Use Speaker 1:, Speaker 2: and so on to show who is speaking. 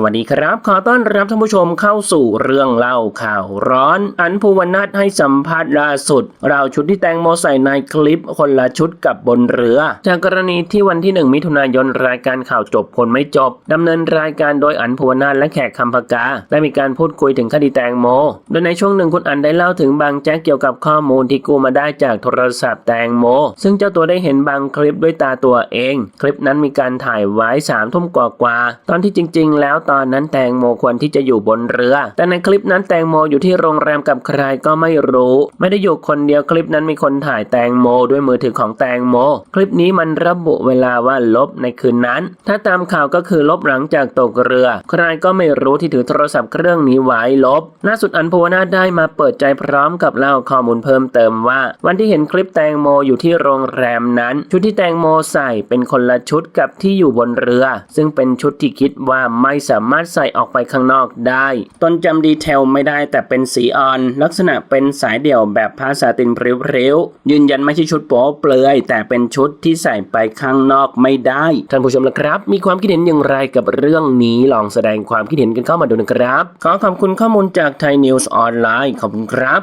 Speaker 1: สวัสดีครับ ขอต้อนรับท่านผู้ชมเข้าสู่เรื่องเล่าข่าวร้อน อันภูวนาถให้สัมภาษณ์ล่าสุดเราชุดที่แตงโมใส่ในคลิปคนละชุดกับบนเรือ จากกรณีที่วันที่ 1 มิถุนายนรายการข่าวจบคนไม่จบดำเนินรายการโดยอันภูวนาถและแขกคำพกาได้มีการพูดคุยถึงคดีแตงโม โดยในช่วงหนึ่งคุณอันได้เล่าถึงบางแจ๊กเกี่ยวกับข้อมูลที่กู้มาได้จากโทรศัพท์แตงโม ซึ่งเจ้าตัวได้เห็นบางคลิปด้วยตาตัวเอง คลิปนั้นมีการถ่ายไว้สามทุ่มกว่าๆตอนที่จริง ๆ แล้วตอนนั้นแตงโมควรที่จะอยู่บนเรือ แต่ในคลิปนั้นแตงโมอยู่ที่โรงแรมกับใครก็ไม่รู้ ไม่ได้อยู่คนเดียวคลิปนั้นมีคนถ่ายแตงโมด้วยมือถือของแตงโม คลิปนี้มันระบุเวลาว่าลบในคืนนั้น ถ้าตามข่าวก็คือลบหลังจากตกเรือ ใครก็ไม่รู้ที่ถือโทรศัพท์เครื่องนี้ไว้ลบล่าสุดอันโพนาได้มาเปิดใจพร้อมกับเล่าข้อมูลเพิ่มเติมว่า วันที่เห็นคลิปแตงโมอยู่ที่โรงแรมนั้น ชุดที่แตงโมใส่เป็นคนละชุดกับที่อยู่บนเรือ ซึ่งเป็นชุดที่คิดว่าไม่สามารถใส่ออกไปข้างนอกได้ ต้นจำดีเทลไม่ได้แต่เป็นสีอ่อน ลักษณะเป็นสายเดี่ยวแบบผ้าสาตินเพริ้วๆยืนยันไม่ใช่ชุดโป๊เปลือย แต่เป็นชุดที่ใส่ไปข้างนอกไม่ได้ ท่านผู้ชมละครับ มีความคิดเห็นอย่างไรกับเรื่องนี้ลองแสดงความคิดเห็นกันเข้ามาดูนะครับ ขอขอบคุณข้อมูลจากไทยนิวส์ออนไลน์ขอบคุณครับ